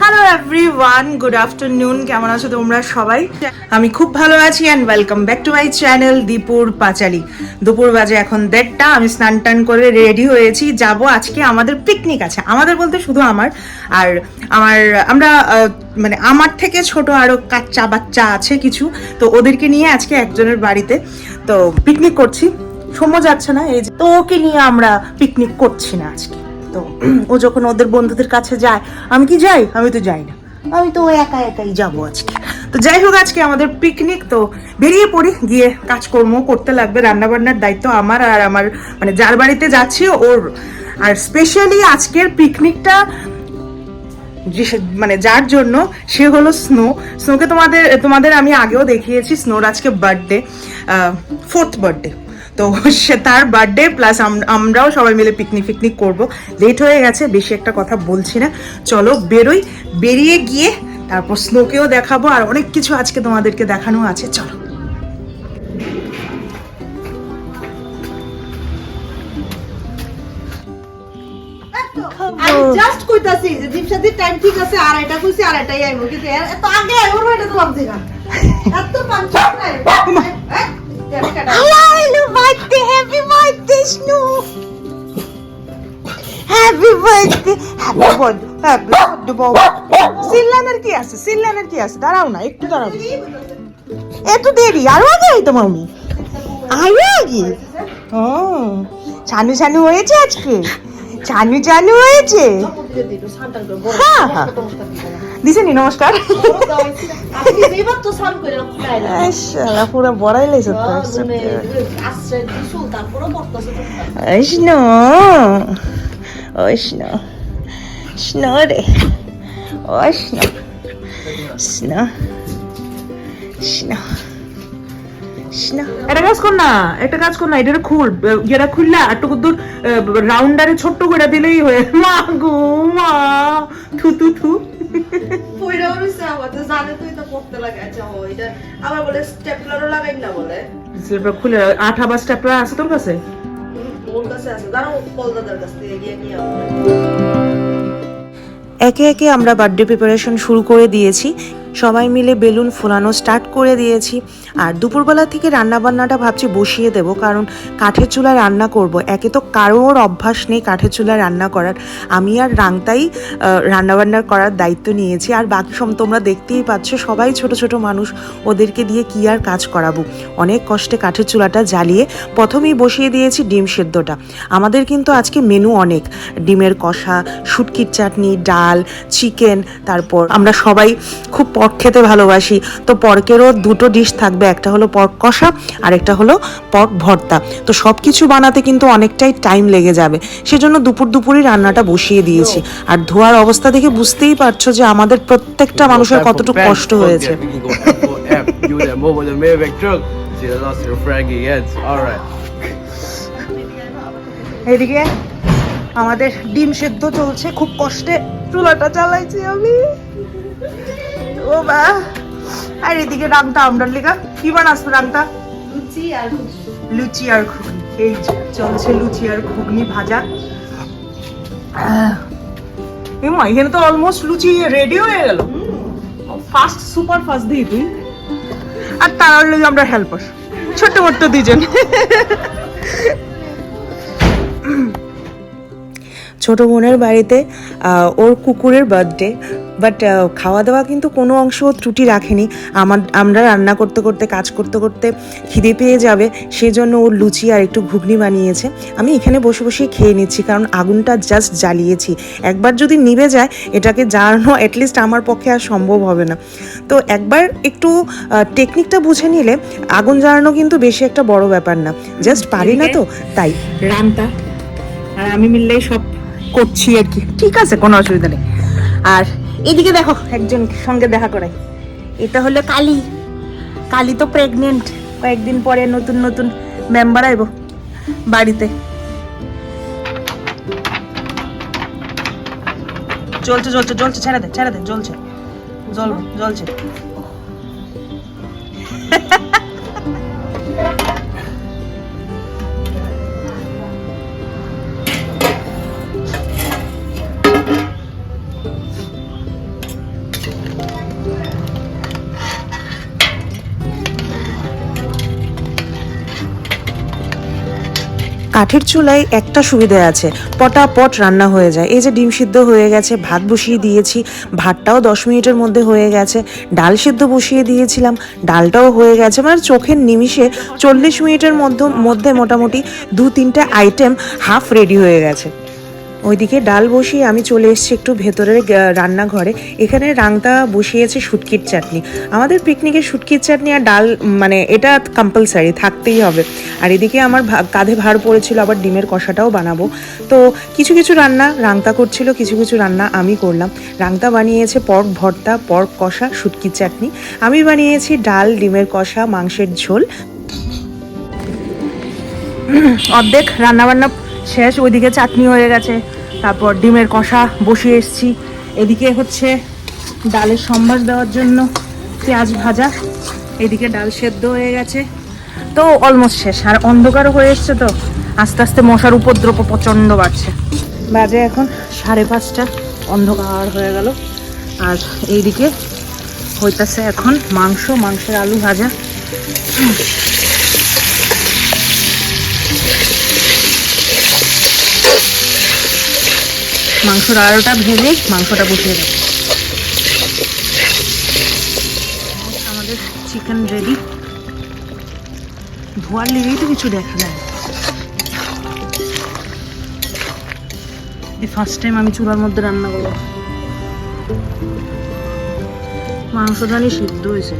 Hello everyone good afternoon কেমন আছো তোমরা সবাই? আমি খুব ভালো আছি and welcome back to my channel দীপুর পাঁচালি দুপুর বাজে এখন দেড়টা, আমি স্নান টান করে রেডি হয়েছি। যাব আজকে আমাদের পিকনিক আছে। আমাদের বলতে শুধু আমার। আর আমার, আমরা মানে আমার থেকে ছোট আরও কাচ্চা বাচ্চা আছে কিছু। তো ওদেরকে নিয়ে আজকে একজনের বাড়িতে, তো পিকনিক করছি। সময় যাচ্ছে না, এই তো ওকে নিয়ে আমরা পিকনিক করছি না আজকে। তো। ও যখন ওদের বন্ধুদের কাছে যায়, আমি কি যাই? আমি তো যাই না। আমি তো একা একাই যাব আজকে। তো যাই হোক, আজকে আমাদের পিকনিক তো বেরিয়ে পড়ি। গিয়ে কাজকর্ম করতে লাগবে রান্না বান্নার দায়িত্ব আমার আর আমার মানে যার বাড়িতে যাচ্ছি ওর। আর স্পেশালি আজকের পিকনিকটা মানে যার জন্য সে হলো স্নো। স্নোকে তোমাদের তোমাদের আমি আগেও দেখিয়েছি, স্নোর আজকে বার্থডে ফোর্থ বার্থডে তো সে তার বার্থডে প্লাস আমরাও সবাই মিলে পিকনিক ফিকনিক করব। লেট হয়ে গেছে বেশি একটা কথা বলছি না। চলো বেরোই। বেরিয়ে গিয়ে তারপর স্নোকেও দেখাবো আর অনেক কিছু আজকে তোমাদেরকে দেখানো আছে। চলো। জাস্ট কইতাছি যে দীপসাদির টাইম ঠিক আছে আর এটা কইছি আর এটাই আইবো। কিন্তু এত আগে আইবো না এটা তো ভাবছি না। এত পাঞ্চাপ নাই। এই, কেন কেন? Hello birthday happy birthday happy birthday happy birthday happy সিল্লানের কি আছে? সিল্লানের কি আছে? দাঁড়াও না একটু দাঁড়াও। এত দেরি আরও আগে আইতো মামি আরও আগে? ও চানু চানু হয়েছে আজকে? চানু চানু হয়েছে? হ্যাঁ, হ্যাঁ। দিছেনি নমস্কার পুরো বড়াই লাইছে তো মানে আসছে দিছু তারপরে পড়তেছে তো Sno. Oh, Sno. Sno রে Oh, Sno. Sno. Sno. Sno. একটা কাজ কর না একটা কাজ কর না এটা খুল যেটা খুললা একটু দূর রাউন্ডারে ছোট্ট করে দিলেই হয়ে মা গো মা থু থু থু পয়রা রইছে আমার তো জানে তো এটা লাগে আচ্ছা ও এটা আবার বলে স্টেপলারও লাগাই না বলে। সেটা খুলে আঠা বা স্টেপলার আছে তোর কাছে? ওর কাছে আছে দাঁড়াও কলদাদার কাছ থেকে গিয়ে নিয়ে একে একে আমরা বার্থডে প্রিপারেশন শুরু করে দিয়েছি। সবাই মিলে বেলুন ফোলানো স্টার্ট করে দিয়েছি। আর দুপুরবেলা থেকে রান্নাবান্নাটা ভাবছি বসিয়ে দেব, কারণ কাঠের চুলায় রান্না করব। একে তো কারোর অভ্যাস নেই কাঠের চুলায় রান্না করার। আমি আর রাংতাই রান্নাবান্নার করার দায়িত্ব নিয়েছি। আর বাকি সব তোমরা দেখতেই পাচ্ছ, সবাই ছোট ছোট মানুষ, ওদেরকে দিয়ে কি আর কাজ করাবো। অনেক কষ্টে কাঠের চুলাটা জ্বালিয়ে প্রথমেই বসিয়ে দিয়েছি ডিম সেদ্ধটা। আমাদের কিন্তু আজকে মেনু অনেক। ডিমের কষা, শুটকির চাটনি, ডাল চিকেন তারপর আমরা সবাই খুব পর্ক খেতে ভালোবাসি। তো পর্কেরও দুটো ডিশ থাকবে একটা হলো পর্ক কষা আর একটা হলো পর্ক ভর্তা। তো সব কিছু বানাতে কিন্তু অনেকটাই টাইম লেগে যাবে। সেজন্য দুপুর দুপুরই রান্নাটা বসিয়ে দিয়েছি। আর ধোয়ার অবস্থা দেখে বুঝতেই পারছ যে আমাদের প্রত্যেকটা মানুষের কতটুকু কষ্ট হয়েছে. এদিকে আমাদের ডিম সেদ্ধ চলছে। খুব কষ্টে চুলাটা চালাইছি আমি। ও বা আর এদিকে রাংটা আমরার লেখা কি বানাস রাংটা লুচি আর লুচি আর ঘুগনি এই চলছে লুচি আর ঘুগনি ভাজা। আহ, এ মা এখানে তো অলমোস্ট লুচি রেডি হয়ে গেল। ফাস্ট সুপার ফাস্ট দিই। তুই আর তার লগে আমরা হেল্পার ছোট্ট মোট্ট দুজন ছোট বোনের বাড়িতে ওর কুকুরের বার্থডে বাট খাওয়া দাওয়া কিন্তু কোনো অংশ ত্রুটি রাখেনি। আমার, আমরা রান্না করতে করতে, কাজ করতে করতে খিদে পেয়ে যাবে, সেজন্য ওর লুচি আর একটু ঘুগনি বানিয়েছে। আমি এখানে বসে বসে খেয়ে নিচ্ছি, কারণ আগুনটা জাস্ট জ্বালিয়েছি। একবার যদি নিভে যায়, এটাকে জ্বালানো অ্যাটলিস্ট আমার পক্ষে আর সম্ভব হবে না। তো একবার একটু টেকনিকটা বুঝে নিলে আগুন জ্বালানো কিন্তু বেশি একটা বড় ব্যাপার না। জাস্ট পারি না তো, তাই। রান্তা, আর আমি মিললেই সব করছি আর কি। ঠিক আছে, কোনো অসুবিধা নেই। আর এদিকে দেখো, একজন সঙ্গে দেখা করে এটা হলো কালি। কালি তো প্রেগনেন্ট কয়েকদিন পরে নতুন নতুন মেম্বার আইব বাড়িতে। চলছে চলছে চলছে ছেড়ে দে ছেড়ে দে, জ্বলছে। জল জ্বলছে। কাঠের চুলায় একটা সুবিধা আছে, পটাপট রান্না হয়ে যায়। এই যে ডিম সিদ্ধ হয়ে গেছে, ভাত বসিয়ে দিয়েছি, ভাতটাও দশ মিনিটের মধ্যে হয়ে গেছে, ডাল সিদ্ধ বসিয়ে দিয়েছিলাম, ডালটাও হয়ে গেছে মানে চোখের নিমিষে চল্লিশ মিনিটের মধ্যে মধ্যে মোটামুটি দু তিনটে আইটেম হাফ রেডি হয়ে গেছে। ওইদিকে ডাল বসিয়ে আমি চলে এসেছি একটু ভেতরের রান্নাঘরে। এখানে রাংতা বসিয়েছে শুটকির চাটনি। আমাদের পিকনিকে শুটকির চাটনি আর ডাল মানে এটা কম্পালসারি থাকতেই হবে। আর এদিকে আমার কাঁধে ভার পড়েছিল, আবার ডিমের কষাটাও বানাবো। তো কিছু কিছু রান্না রাংতা করছিল, কিছু কিছু রান্না আমি করলাম। রাংতা বানিয়েছে পর্ক ভর্তা, পর্ক কষা, শুটকির চাটনি। আমি বানিয়েছি ডাল, ডিমের কষা, মাংসের ঝোল। অর্ধেক রান্না বান্না শেষ, ওইদিকে চাটনি হয়ে গেছে। তারপর ডিমের কষা বসিয়ে এসেছি। এদিকে হচ্ছে ডালের সম্বাস দেওয়ার জন্য পেঁয়াজ ভাজা। এদিকে ডাল সেদ্ধ হয়ে গেছে। তো অলমোস্ট শেষ, আর অন্ধকারও হয়ে এসছে তো। আস্তে আস্তে মশার উপদ্রব প্রচণ্ড বাড়ছে। বাজে এখন সাড়ে পাঁচটা, অন্ধকার হয়ে গেল। আর এইদিকে হইতাছে এখন মাংস, মাংসের আলু ভাজা। মাংসর আড়োটা ভেজে মাংসটা বসিয়ে দেবো। আমাদের চিকেন রেডি ধোয়ার লেগেই তো কিছু দেখা যায়। এই ফার্স্ট টাইম আমি চুলার মধ্যে রান্না করব। মাংস জানি সিদ্ধ হয়েছে।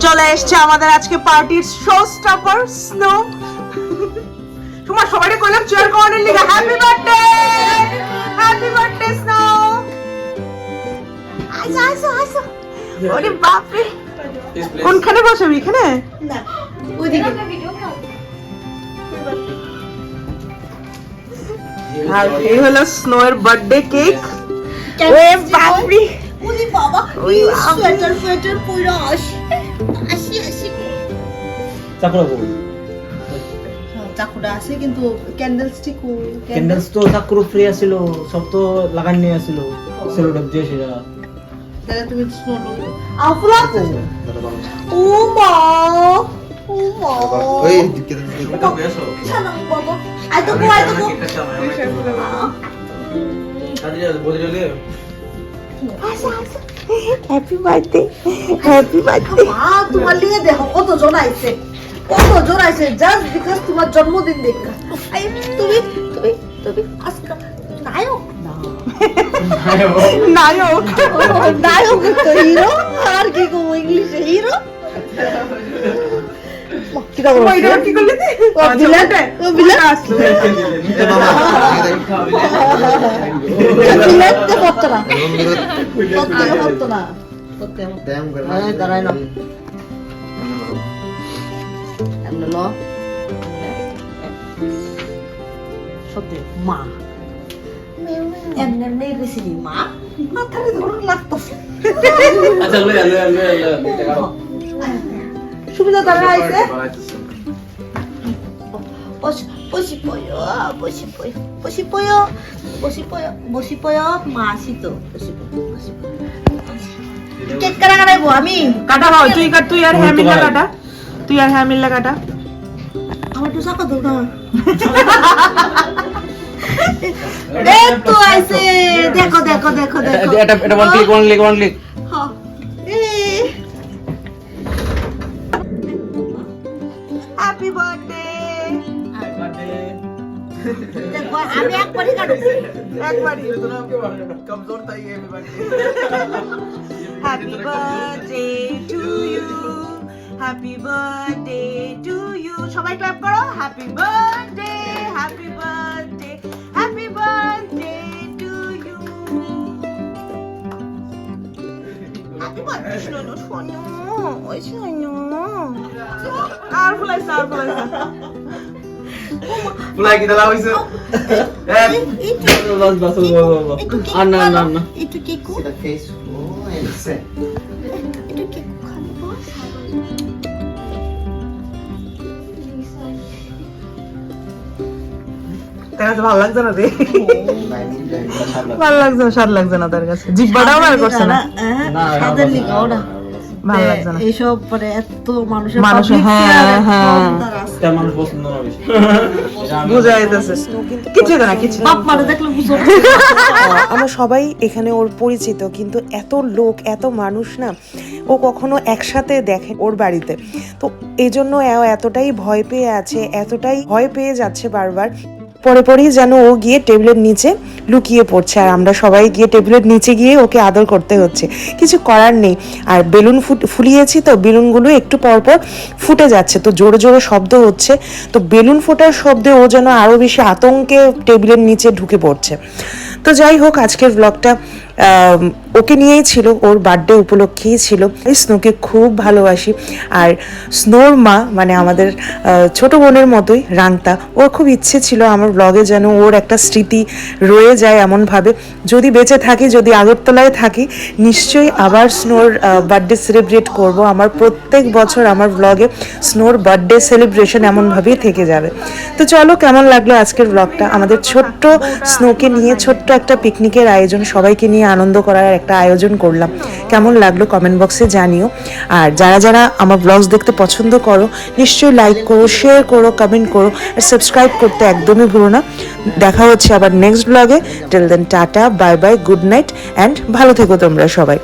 চলে এসছে আমাদের আজকে পার্টির শো স্টপার স্নো তোমার সবাই কইলাম চেয়ার করানোর লিগে happy birthday happy birthday snow আসো আসো আসো। ওরে বাপ রে কোনখানে বসাবি এখানে? না ওইদিকে আর এই হলো স্নো এর বার্থডে কেক ওরে বাপ রে ওরে বাবা ওই। সোয়েটার সোয়েটার পইরা আসি। আসি আসি। চাকুটা আছে কিন্তু ক্যান্ডেল স্টিক ক্যান্ডেলস তো চাকুরু ফ্রি আছিল সব তো লাগান লাগানি আছিল সেলোটেপ দিয়ে সেটা তাহলে তুমি স্নো আফলা ও মা! ও মা! ছানা বাবা আই তো আই তো হ্যাপি বার্থডে হ্যাপি বার্থডে মা তোমার লিয়ে দেখো কত জন আইছে। কত জন আইছে জাস্ট বিকজ তোমার জন্মদিন দেখা। আই তুমি তুমি তুমি আজকে নায়ক না। নায়ক। নায়ক। তো হিরো আর কি কো ইংলিশে হিরো। কি করব ওই কি করলি ও বিলান ও বিলান আসলো তো করতে না। করতে করতে না। করতে হ্যাঁ দাঁড়াই না। এমন ল। সত্যি মা। এমনি এমনি গেছিলি মা। মাথায় ধরুন লাগতেছে সুবিধা তারা আইছে বসি বসি পয়ো বসি পয়ো বসি পয়ো বসি পয়ো বসি মাসি তো বসি পয়ো বসি পয়ো কেক কাটা কাটাইবো আমি? কাটা হয় তুই কাট তুই আর হ্যাঁ মিল্লা কাটা। তুই আর হ্যাঁ মিল্লা কাটা। আমার দরকার তো আইছে। দেখো দেখো দেখো দেখো। এটা এটা one click one click one click একবারই। কাটছি একবারই happy birthday to you happy birthday to you সবাই ক্ল্যাপ করো। Happy birthday happy birthday happy birthday to you happy birthday শোনো শোনো ওই শোনো আর ফুলাইছে আর ফুলাইছে আর না না না একটু কেক একটু কেক খাব তার কাছে ভালো লাগছে না রে ভালো লাগছে না স্বাদ লাগছে না তার কাছে জিব্বাটাও বার করছে না ভালো লাগছে না। এইসব মানে এত মানুষের মানুষের, হ্যাঁ, হ্যাঁ। তারা আছে। এটা মানুষ পছন্দ না বেশি। বোঝা যাইতেছে। কিছু না কিছু। বাপ মানে দেখলে বুঝো আমরা সবাই এখানে ওর পরিচিত কিন্তু এত লোক এত মানুষ না ও কখনো একসাথে দেখে ওর বাড়িতে। তো এই জন্য এতটাই ভয় পেয়ে আছে এতটাই ভয় পেয়ে যাচ্ছে বারবার। পরে পরেই যেন ও গিয়ে টেবিলের নিচে লুকিয়ে পড়ছে। আর আমরা সবাই গিয়ে টেবিলের নিচে গিয়ে ওকে আদর করতে হচ্ছে। কিছু করার নেই। আর বেলুন ফুট, ফুলিয়েছি তো, বেলুনগুলো একটু পরপর ফুটে যাচ্ছে। তো জোরে জোরে শব্দ হচ্ছে। তো বেলুন ফোটার শব্দে ও যেন আরও বেশি আতঙ্কে টেবিলের নিচে ঢুকে পড়ছে। তো যাই হোক, আজকের ব্লগটা ওকে নিয়েই ছিল, ওর বার্থডে উপলক্ষেই ছিল। স্নোকে খুব ভালোবাসি। আর স্নোর মা মানে আমাদের ছোট বোনের মতোই রাংতা ওর খুব ইচ্ছে ছিল আমার ব্লগে যেন ওর একটা স্মৃতি রয়ে যায় এমনভাবে। যদি বেঁচে থাকি, যদি আগরতলায় থাকি, নিশ্চয়ই আবার স্নোর বার্থডে সেলিব্রেট করব। আমার প্রত্যেক বছর আমার ব্লগে স্নোর বার্থডে সেলিব্রেশন এমনভাবেই থেকে যাবে। তো চলো, কেমন লাগল আজকের ব্লগটা আমাদের ছোট্ট স্নোকে নিয়ে ছোট্ট একটা পিকনিকের আয়োজন সবাইকে নিয়ে আনন্দ করার একটা আয়োজন করলাম। কেমন লাগল কমেন্ট বক্সে জানিও। আর যারা যারা আমার ব্লগস দেখতে পছন্দ করো, নিশ্চয়ই লাইক করো শেয়ার করো কমেন্ট করো, আর সাবস্ক্রাইব করতে একদমই ভুলো না। দেখা হচ্ছে আবার নেক্সট ব্লগে tell then tata bye bye good night and ভালো থেকো তোমরা সবাই।